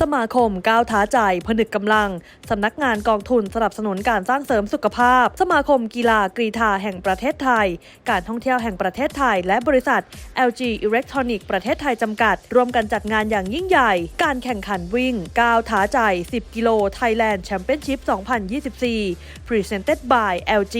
สมาคมก้าวท้าใจผนึกกำลัง สำนักงานกองทุนสนับสนุนการสร้างเสริมสุขภาพ สมาคมกีฬากรีฑาแห่งประเทศไทย การท่องเที่ยวแห่งประเทศไทย และบริษัท LG Electronic ประเทศไทยจำกัด ร่วมกันจัดงานอย่างยิ่งใหญ่ การแข่งขันวิ่งก้าวท้าใจ 10 กิโล Thailand Championship 2024 Presented by LG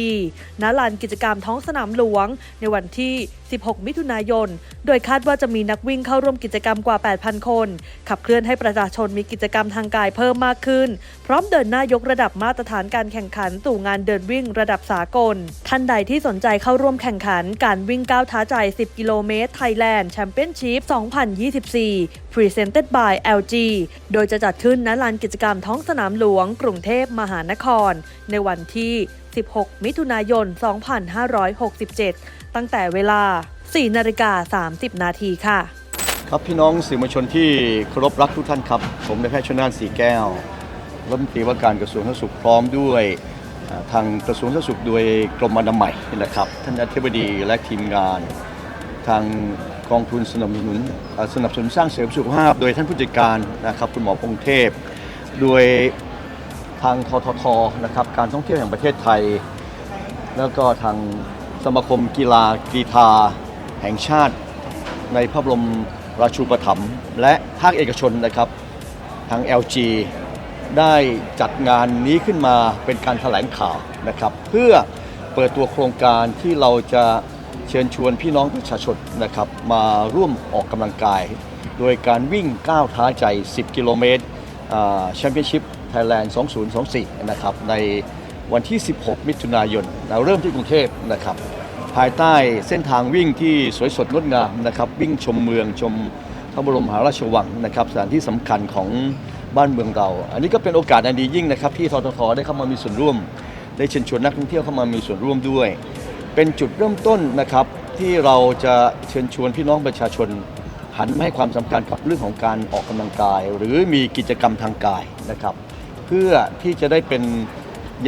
ณลานกิจกรรมท้องสนามหลวง ในวันที่ 16 มิถุนายน โดยคาดว่าจะมีนักวิ่งเข้าร่วมกิจกรรมกว่า 8,000 คน ขับเคลื่อนให้ประชาชนมีกิจกรรมทางกายเพิ่มมากขึ้น พร้อมเดินหน้ายกระดับมาตรฐานการแข่งขันสู่งานเดินวิ่งระดับสากล ท่านใดที่สนใจเข้าร่วมแข่งขันการวิ่งก้าวท้าใจ 10 กิโลเมตร Thailand Championship 2024 Presented by LG โดยจะจัดขึ้นณลานกิจกรรมท้องสนามหลวง กรุงเทพมหานคร ในวันที่16 มิถุนายน 2567 ตั้งแต่เวลา 4 นาฬิกา 30 นาทีค่ะ ครับพี่น้องสื่อมวลชนที่เคารพรักทุกท่านครับ ผมนายแพทย์ชนน่านสีแก้วรัฐมนตรีว่าการกระทรวงสาธารณสุขพร้อมด้วยทางกระทรวงสาธารณสุขโดยกรมอนามัยนี่แหละครับ ท่านอธิบดีและทีมงาน ทางกองทุนสนับสนุนสนับสนุนสร้างเสริมสุขภาพ โดยท่านผู้จัดการนะครับคุณหมอพงเทพ โดย ทางทททนะครับการท่องเที่ยวแห่งประเทศไทย แล้วก็ทางสมาคมกีฬากรีฑาแห่งชาติ ในพระบรมราชูปถัมภ์และภาคเอกชนนะครับทาง LG ได้จัดงานนี้ขึ้นมาเป็นการแถลงข่าวนะครับ เพื่อเปิดตัวโครงการที่เราจะเชิญชวนพี่น้องประชาชนนะครับมาร่วมออกกำลังกาย โดยการวิ่งก้าวท้าใจ 10 กิโลเมตรแชมเปี้ยนชิพ ไทยแลนด์2024 นะครับ ในวันที่ 16 มิถุนายนเราเริ่มที่กรุงเทพนะครับ ภายใต้เส้นทางวิ่งที่สวยสดงดงามนะครับ วิ่งชมเมืองชมพระบรมมหาราชวังนะครับ สถานที่สำคัญของบ้านเมืองเรา อันนี้ก็เป็นโอกาสอันดียิ่งนะครับ ที่ทททได้เข้ามามีส่วนร่วม ได้เชิญชวนนักท่องเที่ยวเข้ามามีส่วนร่วมด้วย เป็นจุดเริ่มต้นนะครับที่เราจะเชิญชวนพี่น้องประชาชนหันมาให้ความสำคัญกับเรื่องของการออกกำลังกาย หรือมีกิจกรรมทางกายนะครับ เพื่อที่จะได้เป็น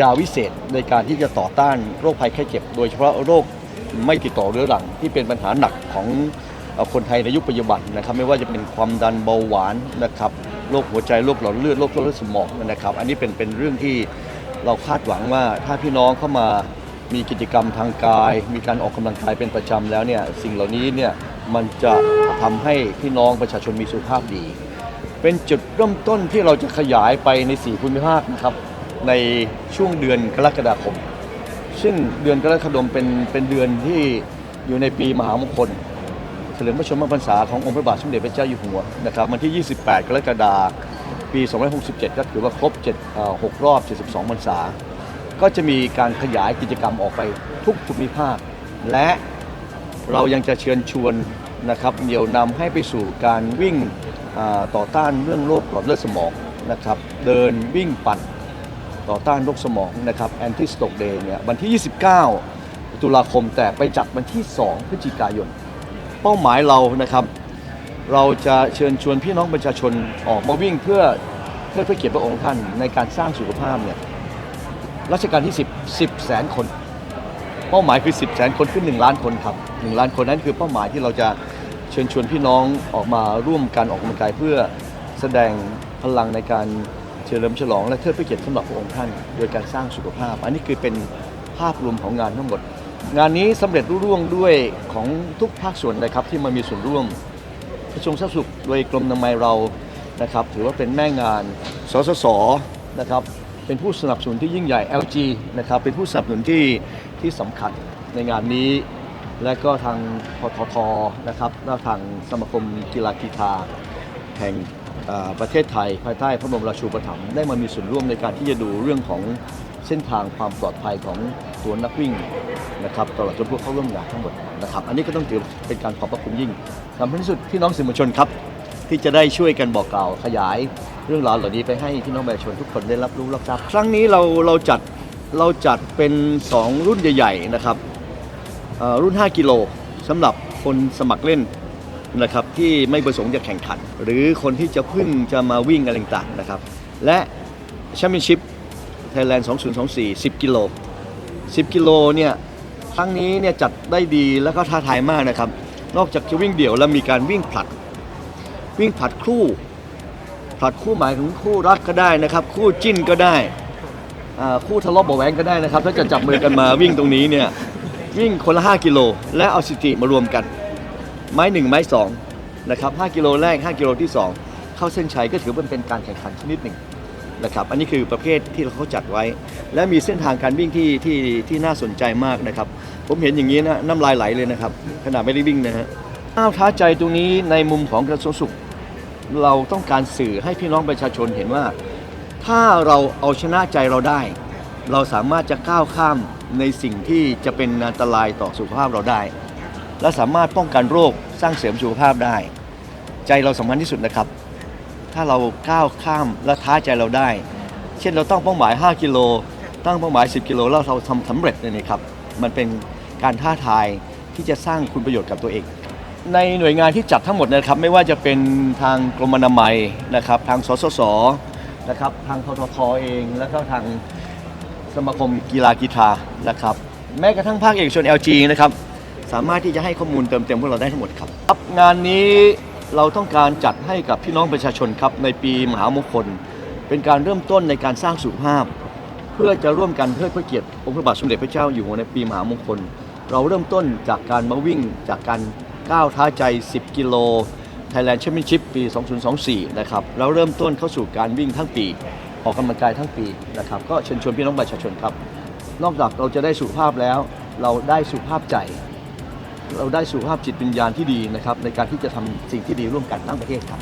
ยาวิเศษในการที่จะต่อต้านโรคภัยไข้เจ็บ โดยเฉพาะโรคไม่ติดต่อเรื้อรังที่เป็นปัญหาหนักของคนไทยในยุคปัจจุบันนะครับ ไม่ว่าจะเป็นความดันเบาหวานนะครับโรคหัวใจโรคหลอดเลือดโรคเลือดสมองนะครับ อันนี้เป็นเป็นเรื่องที่เราคาดหวังว่าถ้าพี่น้องเข้ามามีกิจกรรมทางกาย มีการออกกำลังกายเป็นประจำแล้วเนี่ยสิ่งเหล่านี้เนี่ยมันจะทำให้พี่น้องประชาชนมีสุขภาพดี เป็นจุดเริ่มต้นที่เราจะขยายไปใน 4 ภูมิภาคนะครับ ในช่วงเดือนกรกฎาคม ซึ่งเดือนกรกฎาคมเป็นเป็นเดือนที่อยู่ในปีมหามงคลเฉลิมพระชนมพรรษาขององค์พระบาทสมเด็จพระเจ้าอยู่หัวนะครับวันที่ 28 กรกฎาคมปี 2567 ก็ถือว่าครบ7 6รอบ 72พรรษา ก็จะมีการขยายกิจกรรมออกไปทุกภูมิภาค และเรายังจะเชิญชวน นะครับเหนี่ยวนำให้ไปสู่การวิ่งต่อต้านเรื่องโรคหลอดเลือดสมองนะครับเดินวิ่งปั่นต่อต้านโรคสมองนะครับแอนติสโตกเดย์เนี่ยวันที่ 29 ตุลาคมแต่ไปจัดวันที่ 2 พฤศจิกายน เป้าหมายเรานะครับ เราจะเชิญชวนพี่น้องประชาชนออกมาวิ่งเพื่อเพื่อเพื่อเกียรติพระองค์ท่านในการสร้างสุขภาพเนี่ยรัชกาลที่ 10 10 แสนคน เป้าหมายคือ 10 แสนคนขึ้น 1 ล้านคนครับ 1ล้านคนนั้นคือเป้าหมายที่เราจะเชิญชวนพี่น้องออกมาร่วมการออกกำลังกายเพื่อแสดงพลังในการเฉลิมฉลอง และเทิดพระเกียรติสำหรับพระองค์ท่าน โดยการสร้างสุขภาพ อันนี้คือเป็นภาพรวมของงานทั้งหมด งานนี้สำเร็จรุ่ร่วงด้วยของทุกภาคส่วนนะครับที่มามีส่วนร่วมกระทรวงสาธารณสุขโดยกรมนามัยเรานะครับ ถือว่าเป็นแม่งานสสสนะครับเป็นผู้สนับสนุนที่ยิ่งใหญ่ LG นะครับเป็นผู้สนับสนุนที่ที่สำคัญในงานนี้ และก็ทางพททนะครับและทางสมาคมกีฬากีฬาแห่งประเทศไทย ภายใต้พระบรมราชูปถัมภ์ได้มามีส่วนร่วมในการที่จะดูเรื่องของเส้นทางความปลอดภัยของตัวนักวิ่งนะครับตลอดจนผู้เข้าร่วมงานทั้งหมดนะครับ อันนี้ก็ต้องถือเป็นการขอบพระคุณยิ่งสำคัญที่สุดพี่น้องสื่อมวลชนครับ ที่จะได้ช่วยกันบอกกล่าวขยายเรื่องราวเหล่านี้ไปให้พี่น้องประชาชนทุกคนได้รับรู้รับทราบครั้งนี้เราเราจัดเราจัดเป็น 2 รุ่นใหญ่ ๆ นะครับ รุ่น 5 กิโลสำหรับคนสมัครเล่นนะครับที่ไม่ประสงค์จะแข่งขัน หรือคนที่จะพึ่งจะมาวิ่งอะไรต่างๆนะครับ และแชมเปี้ยนชิพไทยแลนด์ 2024 10 กิโล 10 กิโลเนี่ยครั้งนี้เนี่ยจัดได้ดีแล้วก็ท้าทายมากนะครับ นอกจากจะวิ่งเดี่ยวแล้วมีการวิ่งผลัด วิ่งผลัดคู่ผลัดคู่หมายถึงคู่รักก็ได้นะครับ คู่จิ้นก็ได้อ่าคู่ทะเลาะเบาะแหวงก็ได้นะครับ ถ้าจะจับมือกันมาวิ่งตรงนี้เนี่ย วิ่งคนละ 5 กิโล และเอาสิติมารวมกัน ไม้หนึ่งไม้สองนะครับ 5 กิโลแรก 5 กิโลที่ 2 เข้าเส้นชัยก็ถือว่าเป็นการแข่งขันชนิดหนึ่งนะครับ อันนี้คือประเภทที่เขาจัดไว้ และมีเส้นทางการวิ่งที่ที่ที่น่าสนใจมากนะครับ ผมเห็นอย่างนี้นะน้ำลายไหลเลยนะครับขนาดไม่ได้วิ่งนะฮะอ้าวท้าใจตรงนี้ในมุมของกระทรวงสุข เราต้องการสื่อให้พี่น้องประชาชนเห็นว่า ถ้าเราเอาชนะใจเราได้ เราสามารถจะก้าวข้าม ในสิ่งที่จะเป็นอันตรายต่อสุขภาพเราได้ และสามารถป้องกันโรคสร้างเสริมสุขภาพได้ ใจเราสำคัญที่สุดนะครับ ถ้าเราก้าวข้ามและท้าใจเราได้ เช่นเราต้องเป้าหมาย 5 กิโล ตั้งเป้าหมาย 10 กิโลแล้วเราทำสำเร็จเนี่ยนะครับ มันเป็นการท้าทายที่จะสร้างคุณประโยชน์กับตัวเอง ในหน่วยงานที่จัดทั้งหมดนะครับ ไม่ว่าจะเป็นทางกรมอนามัยนะครับ ทางสสสนะครับ ทางทททเอง แล้วก็ทาง สมาคมกีฬากีฬานะครับ แม้กระทั่งภาคเอกชน LG นะครับ สามารถที่จะให้ข้อมูลเติมเต็มพวกเราได้ทั้งหมดครับครับงานนี้เราต้องการจัดให้กับพี่น้องประชาชนครับในปีมหามงคล เป็นการเริ่มต้นในการสร้างสุขภาพ เพื่อจะร่วมกันเพื่อพระเกียรติองค์พระบาทสมเด็จพระเจ้าอยู่หัวในปีมหามงคล เราเริ่มต้นจากการมาวิ่งจากการก้าวท้าใจ 10 กิโล Thailand Championship ปี 2024 นะครับ แล้วเริ่มต้นเข้าสู่การวิ่งทั้งปี ออกกำลังกายทั้งปีนะครับก็เชิญชวนพี่น้องประชาชนครับ นอกจากเราจะได้สุขภาพแล้ว เราได้สุขภาพใจ เราได้สุขภาพจิตวิญญาณที่ดีนะครับในการที่จะทำสิ่งที่ดีร่วมกันทั้งประเทศครับ